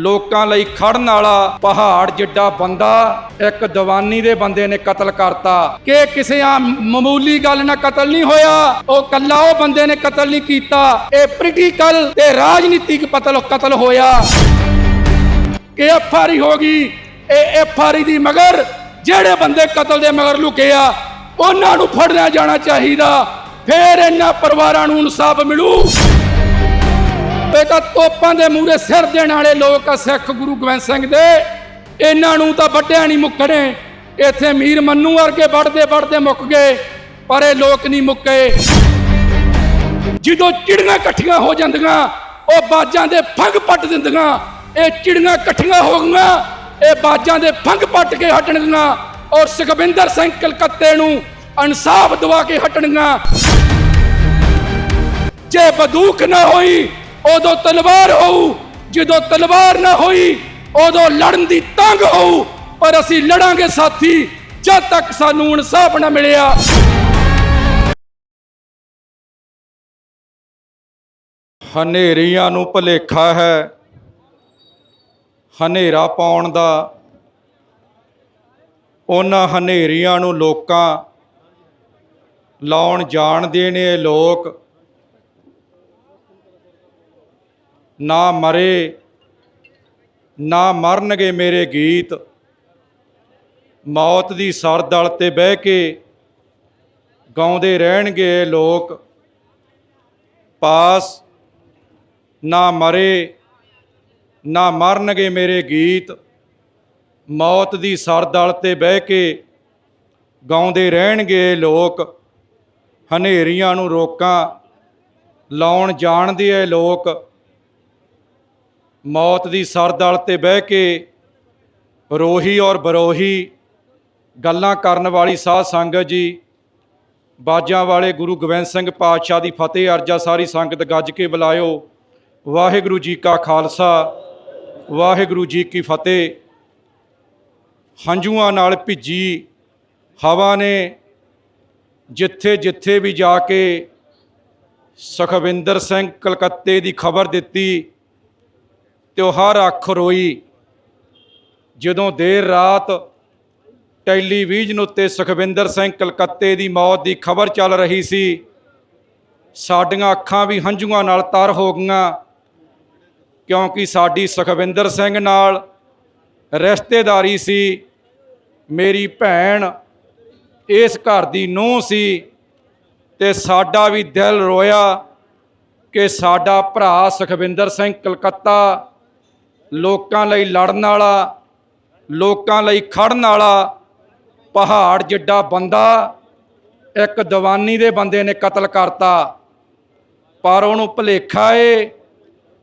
ਲੋਕਾਂ ਲਈ ਖੜਨ ਵਾਲਾ ਪਹਾੜ ਜਿੱਡਾ ਬੰਦਾ, ਇੱਕ ਦੀਵਾਨੀ ਦੇ ਬੰਦੇ ਨੇ ਕਤਲ ਕਰਤਾ। ਕਿ ਕਿਸੇ ਆ ਮਾਮੂਲੀ ਗੱਲ ਨਾਲ ਕਤਲ ਨਹੀਂ ਹੋਇਆ, ਉਹ ਕੱਲਾ ਉਹ ਬੰਦੇ ਨੇ ਕਤਲ ਨਹੀਂ ਕੀਤਾ। ਇਹ ਪੋਲੀਟੀਕਲ ਤੇ ਰਾਜਨੀਤਿਕ ਕਤਲ ਕਤਲ ਹੋਇਆ। ਕਿ ਐਫਆਰਈ ਹੋ ਗਈ, ਇਹ ਐਫਆਰਈ ਦੀ ਮਗਰ ਜਿਹੜੇ ਬੰਦੇ ਕਤਲ ਦੇ ਮਗਰ ਲੁਕੇ ਆ, ਉਹਨਾਂ ਨੂੰ ਫੜਨਾ ਜਾਣਾ ਚਾਹੀਦਾ। ਫੇਰ ਇਹਨਾਂ ਪਰਿਵਾਰਾਂ ਨੂੰ ਇਨਸਾਫ ਮਿਲੂ। ਇਹ ਤੋਪਾਂ ਦੇ ਮੂਹਰੇ ਸਿਰ ਦੇਣ ਵਾਲੇ ਲੋਕ ਆ ਸਿੱਖ ਗੁਰੂ ਗੋਬਿੰਦ ਸਿੰਘ ਦੇ। ਇਹਨਾਂ ਨੂੰ ਤਾਂ ਵੱਡਿਆ ਨਹੀਂ ਮੁੱਕਣੇ। ਇੱਥੇ ਮੀਰ ਮੰਨੂ ਵਰਗੇ ਵੱਡਦੇ ਵੱਡਦੇ ਮੁੱਕ ਗਏ, ਪਰ ਇਹ ਲੋਕ ਨਹੀਂ ਮੁੱਕੇ। ਜਦੋਂ ਚਿੜੀਆਂ ਇਕੱਠੀਆਂ ਹੋ ਜਾਂਦੀਆਂ, ਉਹ ਬਾਜਾਂ ਦੇ ਫੰਗ ਪੱਟ ਦਿੰਦੀਆਂ। ਇਹ ਚਿੜੀਆਂ ਇਕੱਠੀਆਂ ਹੋ ਗਈਆਂ, ਇਹ ਬਾਜਾਂ ਦੇ ਫੰਗ ਪੱਟ ਕੇ ਹਟਣਗੀਆਂ। ਔਰ ਸੁਖਵਿੰਦਰ ਸਿੰਘ ਕਲਕੱਤੇ ਨੂੰ ਇਨਸਾਫ ਦਵਾ ਕੇ ਹਟਣਗੀਆਂ। ਜੇ ਬਦੂਖ ਨਾ ਹੋਈ ਉਦੋਂ ਤਲਵਾਰ ਹੋਊ, ਜਦੋਂ ਤਲਵਾਰ ਨਾ ਹੋਈ, ਉਦੋਂ ਲੜਨ ਦੀ ਤੰਗ ਹੋਊ, ਪਰ ਅਸੀਂ ਲੜਾਂਗੇ ਸਾਥੀ, ਜਦ ਤੱਕ ਸਾਨੂੰ ਇਨਸਾਫ ਨਾ ਮਿਲਿਆ। ਹਨੇਰੀਆਂ ਨੂੰ ਭਲੇਖਾ ਹੈ, ਹਨੇਰਾ ਪਾਉਣ ਦਾ। ਉਹਨਾਂ ਹਨੇਰੀਆਂ ਨੂੰ ਲੋਕਾਂ ਲਾਉਣ ਜਾਣਦੇ ਨੇ ਲੋਕ। ਨਾ ਮਰੇ, ਨਾ ਮਰਨਗੇ ਮੇਰੇ ਗੀਤ। ਮੌਤ ਦੀ ਸਰਦਲ ਤੇ ਬਹਿ ਕੇ ਗਾਉਂਦੇ ਰਹਿਣਗੇ ਲੋਕ। ਪਾਸ, ਨਾ ਮਰੇ, ਨਾ ਮਰਨਗੇ ਮੇਰੇ ਗੀਤ। ਮੌਤ ਦੀ ਸਰਦਲ ਤੇ ਬਹਿ ਕੇ ਗਾਉਂਦੇ ਰਹਿਣਗੇ ਲੋਕ। ਹਨੇਰੀਆਂ ਨੂੰ ਰੋਕਾਂ, ਲਾਉਣ ਜਾਣਦੇ ਐ ਲੋਕ। ਮੌਤ ਦੀ ਸਰਦਲ ਤੇ ਬਹਿ ਕੇ ਰੋਹੀ ਔਰ ਬਰੋਹੀ ਗੱਲਾਂ ਕਰਨ ਵਾਲੀ ਸਾਧ ਸੰਗਤ ਜੀ, ਬਾਜਾਂ ਵਾਲੇ ਗੁਰੂ ਗੋਬਿੰਦ ਸਿੰਘ ਪਾਤਸ਼ਾਹ ਦੀ ਫਤਿਹ ਅਰਜਾ ਸਾਰੀ ਸੰਗਤ ਗੱਜ ਕੇ ਬੁਲਾਇਓ। ਵਾਹਿਗੁਰੂ ਜੀ ਕਾ ਖਾਲਸਾ, ਵਾਹਿਗੁਰੂ ਜੀ ਕੀ ਫਤਿਹ। ਹੰਝੂਆਂ ਨਾਲ ਭਿੱਜੀ ਹਵਾ ਨੇ ਜਿੱਥੇ ਜਿੱਥੇ ਵੀ ਜਾ ਕੇ ਸੁਖਵਿੰਦਰ ਸਿੰਘ ਕਲਕੱਤੇ ਦੀ ਖਬਰ ਦਿੱਤੀ ਤੇ ਉਹ ਹਰ ਅੱਖ ਰੋਈ। ਜਦੋਂ ਦੇਰ ਰਾਤ ਟੈਲੀਵਿਜ਼ਨ ਉੱਤੇ ਸੁਖਵਿੰਦਰ ਸਿੰਘ ਕਲਕੱਤੇ ਦੀ ਮੌਤ ਦੀ ਖਬਰ ਚੱਲ ਰਹੀ ਸੀ, ਸਾਡੀਆਂ ਅੱਖਾਂ ਵੀ ਹੰਝੂਆਂ ਨਾਲ ਤਰ ਹੋ ਗਈਆਂ, ਕਿਉਂਕਿ ਸਾਡੀ ਸੁਖਵਿੰਦਰ ਸਿੰਘ ਨਾਲ ਰਿਸ਼ਤੇਦਾਰੀ ਸੀ, ਮੇਰੀ ਭੈਣ ਇਸ ਘਰ ਦੀ ਨੂੰਹ ਸੀ ਤੇ ਸਾਡਾ ਵੀ ਦਿਲ ਰੋਇਆ ਕਿ ਸਾਡਾ ਭਰਾ ਸੁਖਵਿੰਦਰ ਸਿੰਘ ਕਲਕੱਤਾ ਲੋਕਾਂ ਲਈ ਲੜਨ ਵਾਲਾ, ਲੋਕਾਂ ਲਈ ਖੜਨ ਵਾਲਾ, ਪਹਾੜ ਜਿੱਡਾ ਬੰਦਾ, ਇੱਕ ਦੀਵਾਨੀ ਦੇ ਬੰਦੇ ਨੇ ਕਤਲ ਕਰਤਾ। ਪਰ ਉਹਨੂੰ ਭੁਲੇਖਾ ਏ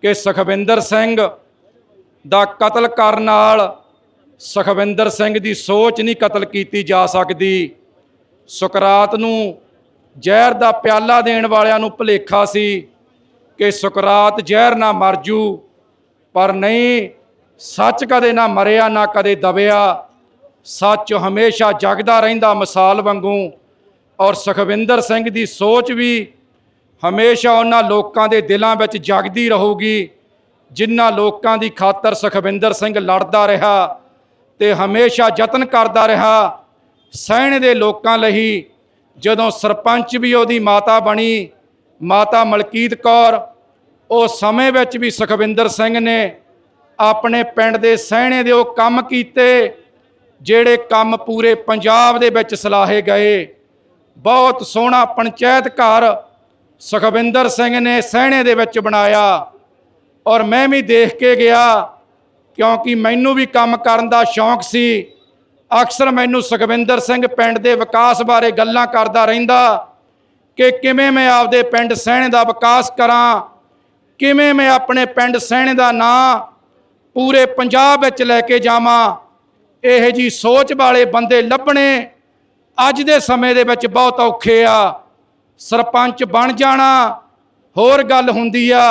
ਕਿ ਸੁਖਵਿੰਦਰ ਸਿੰਘ ਦਾ ਕਤਲ ਕਰਨ ਨਾਲ ਸੁਖਵਿੰਦਰ ਸਿੰਘ ਦੀ ਸੋਚ ਨਹੀਂ ਕਤਲ ਕੀਤੀ ਜਾ ਸਕਦੀ। ਸੁਕਰਾਤ ਨੂੰ ਜ਼ਹਿਰ ਦਾ ਪਿਆਲਾ ਦੇਣ ਵਾਲਿਆਂ ਨੂੰ ਭੁਲੇਖਾ ਸੀ ਕਿ ਸੁਕਰਾਤ ਜ਼ਹਿਰ ਨਾ ਮਰ ਜੂ। ਪਰ ਨਹੀਂ, ਸੱਚ ਕਦੇ ਨਾ ਮਰਿਆ, ਨਾ ਕਦੇ ਦਬਿਆ। ਸੱਚ ਹਮੇਸ਼ਾ ਜਗਦਾ ਰਹਿੰਦਾ ਮਿਸਾਲ ਵਾਂਗੂ। ਔਰ ਸੁਖਵਿੰਦਰ ਸਿੰਘ ਦੀ ਸੋਚ ਵੀ ਹਮੇਸ਼ਾ ਉਹਨਾਂ ਲੋਕਾਂ ਦੇ ਦਿਲਾਂ ਵਿੱਚ ਜਗਦੀ ਰਹੂਗੀ, ਜਿਨ੍ਹਾਂ ਲੋਕਾਂ ਦੀ ਖਾਤਰ ਸੁਖਵਿੰਦਰ ਸਿੰਘ ਲੜਦਾ ਰਿਹਾ ਤੇ ਹਮੇਸ਼ਾ ਯਤਨ ਕਰਦਾ ਰਿਹਾ ਸਹਿਣੇ ਦੇ ਲੋਕਾਂ ਲਈ। ਜਦੋਂ ਸਰਪੰਚ ਵੀ ਉਹਦੀ ਮਾਤਾ ਬਣੀ, ਮਾਤਾ ਮਲਕੀਤ ਕੌਰ ਉਹ ਸਮੇਂ ਵਿੱਚ ਵੀ ਸੁਖਵਿੰਦਰ ਸਿੰਘ ਨੇ ਆਪਣੇ ਪਿੰਡ ਦੇ ਸਹਿਣੇ ਦੇ ਉਹ ਕੰਮ ਕੀਤੇ, ਜਿਹੜੇ ਕੰਮ ਪੂਰੇ ਪੰਜਾਬ ਦੇ ਵਿੱਚ ਸਲਾਹੇ ਗਏ। ਬਹੁਤ ਸੋਹਣਾ ਪੰਚਾਇਤ ਘਰ ਸੁਖਵਿੰਦਰ ਸਿੰਘ ਨੇ ਸਹਿਣੇ ਦੇ ਵਿੱਚ ਬਣਾਇਆ। ਔਰ ਮੈਂ ਵੀ ਦੇਖ ਕੇ ਗਿਆ, ਕਿਉਂਕਿ ਮੈਨੂੰ ਵੀ ਕੰਮ ਕਰਨ ਦਾ ਸ਼ੌਂਕ ਸੀ। ਅਕਸਰ ਮੈਨੂੰ ਸੁਖਵਿੰਦਰ ਸਿੰਘ ਪਿੰਡ ਦੇ ਵਿਕਾਸ ਬਾਰੇ ਗੱਲਾਂ ਕਰਦਾ ਰਹਿੰਦਾ ਕਿ ਕਿਵੇਂ ਮੈਂ ਆਪਦੇ ਪਿੰਡ ਸਹਿਣੇ ਦਾ ਵਿਕਾਸ ਕਰਾਂ ਕਿਵੇਂ ਮੈਂ ਆਪਣੇ ਪਿੰਡ ਸਹਿਣੇ ਦਾ ਨਾਂ ਪੂਰੇ ਪੰਜਾਬ ਵਿੱਚ ਲੈ ਕੇ ਜਾਵਾਂ? ਇਹ ਜੀ ਸੋਚ ਵਾਲੇ ਬੰਦੇ ਲੱਭਣੇ ਅੱਜ ਦੇ ਸਮੇਂ ਦੇ ਵਿੱਚ ਬਹੁਤ ਔਖੇ ਆ। ਸਰਪੰਚ ਬਣ ਜਾਣਾ, ਹੋਰ ਗੱਲ ਹੁੰਦੀ ਆ।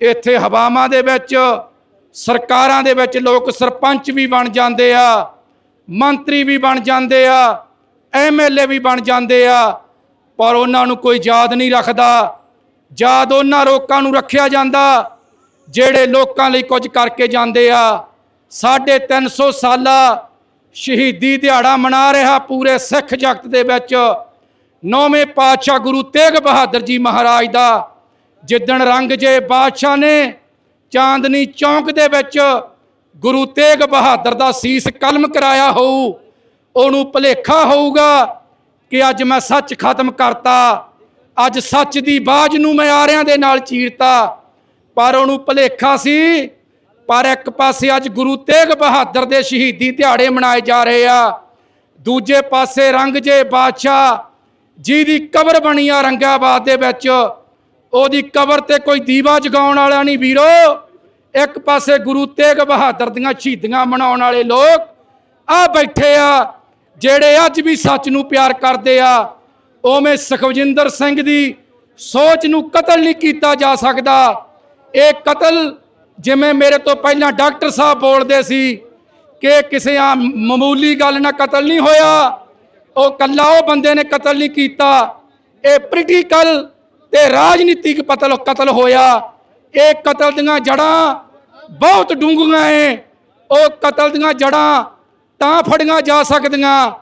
ਇੱਥੇ ਹਵਾਵਾਂ ਦੇ ਵਿੱਚ, ਸਰਕਾਰਾਂ ਦੇ ਵਿੱਚ ਲੋਕ ਸਰਪੰਚ ਵੀ ਬਣ ਜਾਂਦੇ ਆ, ਮੰਤਰੀ ਵੀ ਬਣ ਜਾਂਦੇ ਆ ਐਮਐਲਏ ਵੀ ਬਣ ਜਾਂਦੇ ਆ, ਪਰ ਉਹਨਾਂ ਨੂੰ ਕੋਈ ਯਾਦ ਨਹੀਂ ਰੱਖਦਾ। ਯਾਦ ਉਹਨਾਂ ਲੋਕਾਂ ਨੂੰ ਰੱਖਿਆ ਜਾਂਦਾ, ਜਿਹੜੇ ਲੋਕਾਂ ਲਈ ਕੁਝ ਕਰਕੇ ਜਾਂਦੇ ਆ, ਸਾਢੇ 300 ਸਾਲਾ ਸ਼ਹੀਦੀ ਦਿਹਾੜਾ ਮਨਾ ਰਿਹਾ ਪੂਰੇ ਸਿੱਖ ਜਗਤ ਦੇ ਵਿੱਚ। ਨੌਵੇਂ ਪਾਤਸ਼ਾਹ ਗੁਰੂ ਤੇਗ ਬਹਾਦਰ ਜੀ ਮਹਾਰਾਜ ਦਾ, ਜਿੱਦਣ ਰੰਗ ਜੇ ਬਾਦਸ਼ਾਹ ਨੇ ਚਾਂਦਨੀ ਚੌਂਕ ਦੇ ਵਿੱਚ ਗੁਰੂ ਤੇਗ ਬਹਾਦਰ ਦਾ ਸੀਸ ਕਲਮ ਕਰਾਇਆ ਹੋਊ, ਉਹਨੂੰ ਭੁਲੇਖਾ ਹੋਊਗਾ ਕਿ ਅੱਜ ਮੈਂ ਸੱਚ ਖਤਮ ਕਰਤਾ। ਅੱਜ ਸੱਚ ਦੀ ਬਾਜ਼ ਨੂੰ ਮੈਂ ਆਰਿਆਂ ਦੇ ਨਾਲ ਚੀਰਤਾ, ਪਰ ਉਹਨੂੰ ਭੁਲੇਖਾ ਸੀ, ਪਰ ਇੱਕ ਪਾਸੇ ਅੱਜ ਗੁਰੂ ਤੇਗ ਬਹਾਦਰ ਦੇ ਸ਼ਹੀਦੀ ਦਿਹਾੜੇ ਮਨਾਏ ਜਾ ਰਹੇ ਆ। ਦੂਜੇ ਪਾਸੇ ਰੰਗ ਜੇ ਬਾਦਸ਼ਾਹ, ਜਿਹਦੀ ਕਬਰ ਬਣੀ ਆ ਰੰਗਾਬਾਦ ਦੇ ਵਿੱਚ, ਉਹਦੀ ਕਬਰ ਤੇ ਕੋਈ ਦੀਵਾ ਜਗਾਉਣ ਵਾਲਾ ਨਹੀਂ ਵੀਰੋ। ਇੱਕ ਪਾਸੇ ਗੁਰੂ ਤੇਗ ਬਹਾਦਰ ਦੀਆਂ ਸ਼ਹੀਦੀਆਂ ਮਨਾਉਣ ਵਾਲੇ ਲੋਕ ਆ ਬੈਠੇ ਆ, ਜਿਹੜੇ ਅੱਜ ਵੀ ਸੱਚ ਨੂੰ ਪਿਆਰ ਕਰਦੇ ਆ। ਉਵੇਂ ਸੁਖਵਿੰਦਰ ਸਿੰਘ ਦੀ ਸੋਚ ਨੂੰ ਕਤਲ ਨਹੀਂ ਕੀਤਾ ਜਾ ਸਕਦਾ। ਇਹ ਕਤਲ ਜਿਵੇਂ ਮੇਰੇ ਤੋਂ ਪਹਿਲਾਂ ਡਾਕਟਰ ਸਾਹਿਬ ਬੋਲਦੇ ਸੀ ਕਿ ਕਿਸੇ ਆ ਮਾਮੂਲੀ ਗੱਲ ਨਾਲ ਕਤਲ ਨਹੀਂ ਹੋਇਆ, ਉਹ ਕੱਲਾ ਉਹ ਬੰਦੇ ਨੇ ਕਤਲ ਨਹੀਂ ਕੀਤਾ। ਇਹ ਪੋਲੀਟੀਕਲ ਤੇ ਰਾਜਨੀਤਿਕ ਕਤਲ ਕਤਲ ਹੋਇਆ। ਇਹ ਕਤਲ ਦੀਆਂ ਜੜਾਂ ਬਹੁਤ ਡੂੰਘੀਆਂ ਏ ਉਹ ਕਤਲ ਦੀਆਂ ਜੜਾਂ ਤਾਂ ਫੜੀਆਂ ਜਾ ਸਕਦੀਆਂ,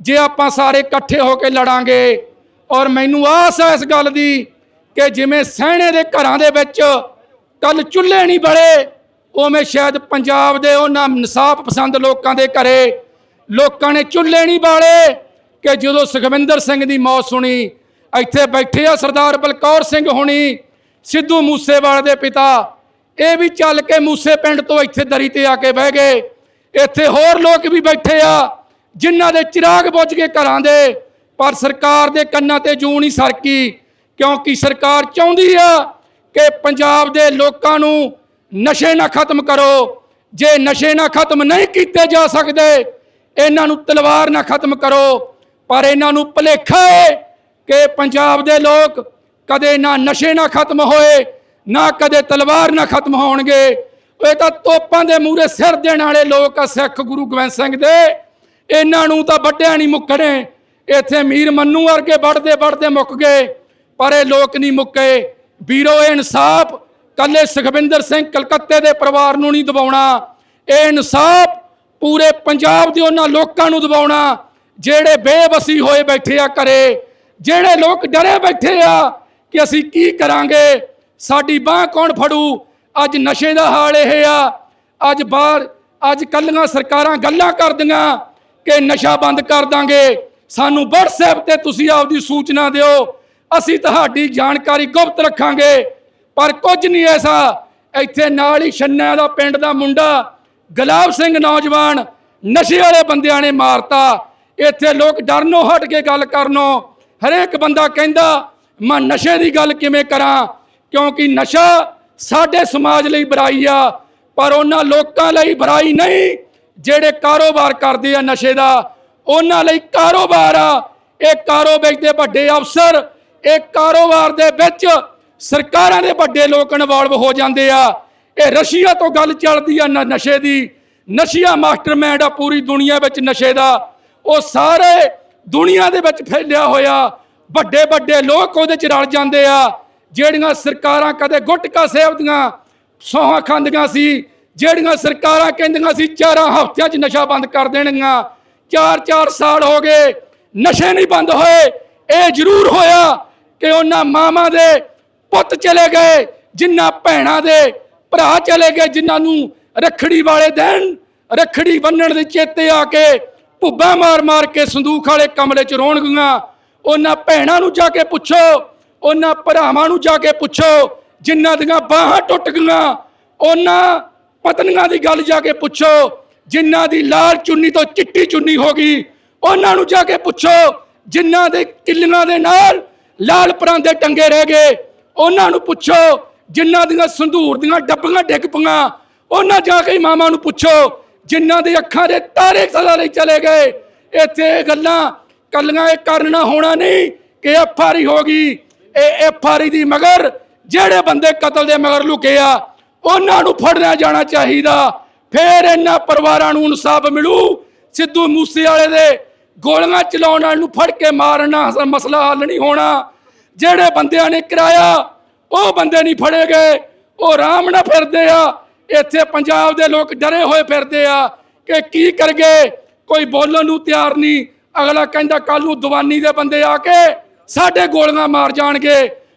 ਜੇ ਆਪਾਂ ਸਾਰੇ ਇਕੱਠੇ ਹੋ ਕੇ ਲੜਾਂਗੇ। ਔਰ ਮੈਨੂੰ ਆਸ ਹੈ ਇਸ ਗੱਲ ਦੀ ਕਿ ਜਿਵੇਂ ਸਹਿਣੇ ਦੇ ਘਰਾਂ ਦੇ ਵਿੱਚ ਕੱਲ ਚੁੱਲ੍ਹੇ ਨਹੀਂ ਬੜੇ, ਉਵੇਂ ਸ਼ਾਇਦ ਪੰਜਾਬ ਦੇ ਉਹਨਾਂ ਇਨਸਾਫ ਪਸੰਦ ਲੋਕਾਂ ਦੇ ਘਰੇ ਲੋਕਾਂ ਨੇ ਚੁੱਲ੍ਹੇ ਨਹੀਂ ਬਾਲੇ ਕਿ ਜਦੋਂ ਸੁਖਵਿੰਦਰ ਸਿੰਘ ਦੀ ਮੌਤ ਸੁਣੀ, ਇੱਥੇ ਬੈਠੇ ਆ ਸਰਦਾਰ ਬਲਕੌਰ ਸਿੰਘ ਹੋਣੀ, ਸਿੱਧੂ ਮੂਸੇਵਾਲੇ ਦੇ ਪਿਤਾ, ਇਹ ਵੀ ਚੱਲ ਕੇ ਮੂਸੇ ਪਿੰਡ ਤੋਂ ਇੱਥੇ ਦਰੀ ਤੇ ਆ ਕੇ ਬਹਿ ਗਏ। ਇੱਥੇ ਹੋਰ ਲੋਕ ਵੀ ਬੈਠੇ ਆ, ਜਿਨ੍ਹਾਂ ਦੇ ਚਿਰਾਗ ਬੁੱਝ ਗਏ ਘਰਾਂ ਦੇ। ਪਰ ਸਰਕਾਰ ਦੇ ਕੰਨਾਂ ਤੇ ਜੂ ਨਹੀਂ ਸਰਕੀ, ਕਿਉਂਕਿ ਸਰਕਾਰ ਚਾਹੁੰਦੀ ਆ ਕਿ ਪੰਜਾਬ ਦੇ ਲੋਕਾਂ ਨੂੰ ਨਸ਼ੇ ਨਾ ਖਤਮ ਕਰੋ। ਜੇ ਨਸ਼ੇ ਨਾ ਖਤਮ ਨਹੀਂ ਕੀਤੇ ਜਾ ਸਕਦੇ, ਇਹਨਾਂ ਨੂੰ ਤਲਵਾਰ ਨਾ ਖਤਮ ਕਰੋ। ਪਰ ਇਹਨਾਂ ਨੂੰ ਭੁਲੇਖਾ ਹੈ ਕਿ ਪੰਜਾਬ ਦੇ ਲੋਕ ਕਦੇ ਨਾ ਨਸ਼ੇ ਨਾ ਖਤਮ ਹੋਏ, ਨਾ ਕਦੇ ਤਲਵਾਰ ਨਾ ਖਤਮ ਹੋਣਗੇ। ਇਹ ਤਾਂ ਤੋਪਾਂ ਦੇ ਮੂਹਰੇ ਸਿਰ ਦੇਣ ਵਾਲੇ ਲੋਕ ਆ ਸਿੱਖ ਗੁਰੂ ਗੋਬਿੰਦ ਸਿੰਘ ਦੇ। ਇਹਨਾਂ ਨੂੰ ਤਾਂ ਵੱਡਿਆ ਨਹੀਂ ਮੁੱਕਣੇ। ਇੱਥੇ ਮੀਰ ਮੰਨੂ ਵਰਗੇ ਵੱਡਦੇ ਵੱਡਦੇ ਮੁੱਕ ਗਏ, ਪਰ ਇਹ ਲੋਕ ਨਹੀਂ ਮੁੱਕੇ। ਵੀਰੋ, ਇਹ ਇਨਸਾਫ ਕੱਲੇ ਸੁਖਵਿੰਦਰ ਸਿੰਘ ਕਲਕੱਤੇ ਦੇ ਪਰਿਵਾਰ ਨੂੰ ਨਹੀਂ ਦਬਾਉਣਾ ਇਹ ਇਨਸਾਫ ਪੂਰੇ ਪੰਜਾਬ ਦੇ ਉਹਨਾਂ ਲੋਕਾਂ ਨੂੰ ਦਬਾਉਣਾ ਜਿਹੜੇ ਬੇਬਸੀ ਹੋਏ ਬੈਠੇ ਆ ਘਰੇ। ਜਿਹੜੇ ਲੋਕ ਡਰੇ ਬੈਠੇ ਆ ਕਿ ਅਸੀਂ ਕੀ ਕਰਾਂਗੇ, ਸਾਡੀ ਬਾਹ ਕੌਣ ਫੜੂ? ਅੱਜ ਨਸ਼ੇ ਦਾ ਹਾਲ ਇਹ ਆ। ਅੱਜ ਬਾਹਰ, ਅੱਜ ਕੱਲੀਆਂ ਸਰਕਾਰਾਂ ਗੱਲਾਂ ਕਰਦੀਆਂ ਕਿ ਨਸ਼ਾ ਬੰਦ ਕਰ ਦਾਂਗੇ। ਸਾਨੂੰ WhatsApp ਤੇ ਤੁਸੀਂ ਆਪਦੀ ਸੂਚਨਾ ਦਿਓ। ਅਸੀਂ ਤੁਹਾਡੀ ਜਾਣਕਾਰੀ ਗੁਪਤ ਰੱਖਾਂਗੇ। ਪਰ ਕੁਝ ਨਹੀਂ ਐਸਾ, ਇੱਥੇ ਨਾਲ ਹੀ ਛੰਨਿਆਂ ਦਾ ਪਿੰਡ ਦਾ ਮੁੰਡਾ, ਗੁਲਾਬ ਸਿੰਘ ਨੌਜਵਾਨ, ਨਸ਼ੇ ਵਾਲੇ ਬੰਦਿਆਂ ਨੇ ਮਾਰਤਾ। ਇੱਥੇ ਲੋਕ ਡਰਨੋਂ ਹਟ ਕੇ ਗੱਲ ਕਰਨੋਂ, ਹਰੇਕ ਬੰਦਾ ਕਹਿੰਦਾ, ਮੈਂ ਨਸ਼ੇ ਦੀ ਗੱਲ ਕਿਵੇਂ ਕਰਾਂ? ਕਿਉਂਕਿ ਨਸ਼ਾ ਸਾਡੇ ਸਮਾਜ ਲਈ ਬੁਰਾਈ ਆ, ਪਰ ਉਹਨਾਂ ਲੋਕਾਂ ਲਈ ਬੁਰਾਈ ਨਹੀਂ, ਜਿਹੜੇ ਕਾਰੋਬਾਰ ਕਰਦੇ ਆ ਨਸ਼ੇ ਦਾ। ਉਹਨਾਂ ਲਈ ਕਾਰੋਬਾਰ ਆ। ਇਹ ਕਾਰੋਬਾਰ ਦੇ ਵੱਡੇ ਅਫਸਰ, ਇਹ ਕਾਰੋਬਾਰ ਦੇ ਵਿੱਚ ਸਰਕਾਰਾਂ ਦੇ ਵੱਡੇ ਲੋਕ ਇਨਵੋਲਵ ਹੋ ਜਾਂਦੇ ਆ। ਇਹ ਰਸ਼ੀਆ ਤੋਂ ਗੱਲ ਚੱਲਦੀ ਆ ਨਸ਼ੇ ਦੀ। ਨਸ਼ੀਆ ਮਾਸਟਰਮਾਈਂਡ ਆ ਪੂਰੀ ਦੁਨੀਆ ਵਿੱਚ ਨਸ਼ੇ ਦਾ। ਉਹ ਸਾਰੇ ਦੁਨੀਆ ਦੇ ਵਿੱਚ ਫੈਲਿਆ ਹੋਇਆ। ਵੱਡੇ ਵੱਡੇ ਲੋਕ ਉਹਦੇ ਚ ਰਲ ਜਾਂਦੇ ਆ। ਜਿਹੜੀਆਂ ਸਰਕਾਰਾਂ ਕਦੇ ਗੁਟਕਾ ਸੇਵਦੀਆਂ ਸੌਹਾਂ ਖਾਂਦੀਆਂ ਸੀ, ਜਿਹੜੀਆਂ ਸਰਕਾਰਾਂ ਕਹਿੰਦੀਆਂ ਸੀ, ਚਾਰਾਂ ਹਫ਼ਤਿਆਂ 'ਚ ਨਸ਼ਾ ਬੰਦ ਕਰ ਦੇਣਗੀਆਂ। ਚਾਰ ਚਾਰ ਸਾਲ ਹੋ ਗਏ ਨਸ਼ੇ ਨਹੀਂ ਬੰਦ ਹੋਏ। ਇਹ ਜ਼ਰੂਰ ਹੋਇਆ ਕਿ ਉਹਨਾਂ ਮਾਵਾਂ ਦੇ ਪੁੱਤ ਚਲੇ ਗਏ, ਜਿਨ੍ਹਾਂ ਭੈਣਾਂ ਦੇ ਭਰਾ ਚਲੇ ਗਏ, ਜਿਨ੍ਹਾਂ ਨੂੰ ਰਖੜੀ ਵਾਲੇ ਦਿਨ ਰਖੜੀ ਬੰਨਣ ਦੇ ਚੇਤੇ ਆ ਕੇ ਭੁੱਬਾ ਮਾਰ ਮਾਰ ਕੇ ਸੰਦੂਖ ਵਾਲੇ ਕਮਰੇ 'ਚ ਰੋਣ ਗਈਆਂ। ਉਹਨਾਂ ਭੈਣਾਂ ਨੂੰ ਜਾ ਕੇ ਪੁੱਛੋ, ਉਹਨਾਂ ਭਰਾਵਾਂ ਨੂੰ ਜਾ ਕੇ ਪੁੱਛੋ, ਜਿਨ੍ਹਾਂ ਦੀਆਂ ਬਾਹਾਂ ਟੁੱਟ ਗਈਆਂ। ਉਹਨਾਂ ਪਤਨੀਆਂ ਦੀ ਗੱਲ ਜਾ ਕੇ ਪੁੱਛੋ ਜਿਨ੍ਹਾਂ ਦੀ ਲਾਲ ਚੁੰਨੀ ਤੋਂ ਚਿੱਟੀ ਚੁੰਨੀ ਹੋ ਗਈ, ਉਹਨਾਂ ਨੂੰ ਜਾ ਕੇ ਪੁੱਛੋ, ਜਿਨ੍ਹਾਂ ਦੇ ਕਿੱਲੀਆਂ ਦੇ ਨਾਲ ਲਾਲ ਪਰਾਂਦੇ ਟੰਗੇ ਰਹਿ ਗਏ, ਉਹਨਾਂ ਨੂੰ ਪੁੱਛੋ, ਜਿਨ੍ਹਾਂ ਦੀਆਂ ਸੰਧੂਰ ਦੀਆਂ ਡੱਬੀਆਂ ਡਿੱਗ ਪਈਆਂ, ਉਹਨਾਂ ਜਾ ਕੇ ਮਾਮਾ ਨੂੰ ਪੁੱਛੋ, ਜਿਨ੍ਹਾਂ ਦੇ ਅੱਖਾਂ ਦੇ ਤਾਰੇ ਸਦਾ ਲਈ ਚਲੇ ਗਏ। ਇੱਥੇ ਇਹ ਗੱਲਾਂ ਕੱਲੀਆਂ ਇਹ ਕਰਨਾ ਹੋਣਾ ਨਹੀਂ ਕਿ ਐਫ ਐਫਆਰੀ ਹੋ ਗਈ। ਇਹ ਐਫ ਐਫਆਰੀ ਦੀ ਮਗਰ ਜਿਹੜੇ ਬੰਦੇ ਕਤਲ ਦੇ ਮਗਰ ਲੁਕੇ ਆ, ਉਹਨਾਂ ਨੂੰ ਫੜਨਾ ਜਾਣਾ ਚਾਹੀਦਾ। ਫੇਰ ਇਹਨਾਂ ਪਰਿਵਾਰਾਂ ਨੂੰ ਇਨਸਾਫ ਮਿਲੂ। ਸਿੱਧੂ ਮੂਸੇ ਵਾਲੇ ਦੇ ਗੋਲੀਆਂ ਚਲਾਉਣ ਵਾਲ ਨੂੰ ਫੜ ਕੇ ਮਾਰਨਾ ਮਸਲਾ ਹੱਲ ਨਹੀਂ ਹੋਣਾ। ਜਿਹੜੇ ਬੰਦਿਆਂ ਨੇ ਕਰਾਇਆ, ਉਹ ਬੰਦੇ ਨਹੀਂ ਫੜੇ ਗਏ। ਉਹ ਆਰਾਮ ਨਾਲ ਫਿਰਦੇ ਆ। ਇੱਥੇ ਪੰਜਾਬ ਦੇ ਲੋਕ ਡਰੇ ਹੋਏ ਫਿਰਦੇ ਆ ਕਿ ਕੀ ਕਰਗੇ? ਕੋਈ ਬੋਲਣ ਨੂੰ ਤਿਆਰ ਨਹੀਂ। ਅਗਲਾ ਕਹਿੰਦਾ ਕੱਲ ਨੂੰ ਦੀਵਾਨੀ ਦੇ ਬੰਦੇ ਆ ਕੇ ਸਾਡੇ ਗੋਲੀਆਂ ਮਾਰ ਜਾਣਗੇ।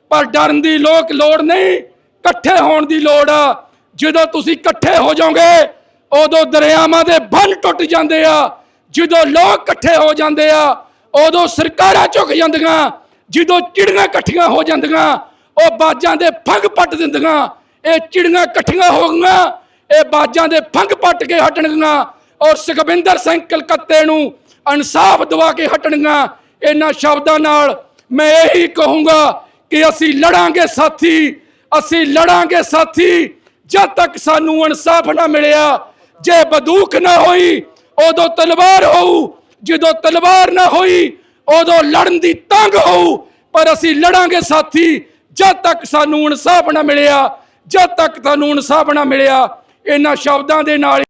ਪਰ ਡਰਨ ਦੀ ਲੋਕ ਲੋੜ ਨਹੀਂ। ਇਕੱਠੇ ਹੋਣ ਦੀ ਲੋੜ ਆ। ਜਦੋਂ ਤੁਸੀਂ ਇਕੱਠੇ ਹੋ ਜਾਓਗੇ ਉਦੋਂ ਦਰਿਆਵਾਂ ਦੇ ਬੰਨ ਟੁੱਟ ਜਾਂਦੇ ਆ, ਜਦੋਂ ਲੋਕ ਇਕੱਠੇ ਹੋ ਜਾਂਦੇ ਆ, ਉਦੋਂ ਸਰਕਾਰਾਂ ਝੁਕ ਜਾਂਦੀਆਂ, ਜਦੋਂ ਚਿੜੀਆਂ ਇਕੱਠੀਆਂ ਹੋ ਜਾਂਦੀਆਂ, ਉਹ ਬਾਜਾਂ ਦੇ ਫੰਗ ਪੱਟ ਦਿੰਦੀਆਂ, ਇਹ ਚਿੜੀਆਂ ਇਕੱਠੀਆਂ ਹੋ ਗਈਆਂ, ਇਹ ਬਾਜਾਂ ਦੇ ਫੰਗ ਪੱਟ ਕੇ ਹਟਣਗੀਆਂ, ਔਰ ਸੁਖਵਿੰਦਰ ਸਿੰਘ ਕਲਕੱਤੇ ਨੂੰ ਇਨਸਾਫ ਦਿਵਾ ਕੇ ਹਟਣਗੀਆਂ। ਇਹਨਾਂ ਸ਼ਬਦਾਂ ਨਾਲ ਮੈਂ ਇਹੀ ਕਹੂੰਗਾ ਕਿ ਅਸੀਂ ਲੜਾਂਗੇ ਸਾਥੀ, ਅਸੀਂ ਲੜਾਂਗੇ ਸਾਥੀ, ਜਦ ਤੱਕ ਸਾਨੂੰ ਇਨਸਾਫ ਨਾ ਮਿਲਿਆ ਜੇ ਬੰਦੂਕ ਨਾ ਹੋਈ, ਉਦੋਂ ਤਲਵਾਰ ਹੋਊ। ਜਦੋਂ ਤਲਵਾਰ ਨਾ ਹੋਈ, ਉਦੋਂ ਲੜਨ ਦੀ ਤੰਗ ਹੋਊ। ਪਰ ਅਸੀਂ ਲੜਾਂਗੇ ਸਾਥੀ, ਜਦ ਤੱਕ ਸਾਨੂੰ ਇਨਸਾਫ ਨਾ ਮਿਲਿਆ, ਜਦ ਤੱਕ ਸਾਨੂੰ ਇਨਸਾਫ ਨਾ ਮਿਲਿਆ, ਇਹਨਾਂ ਸ਼ਬਦਾਂ ਦੇ ਨਾਲ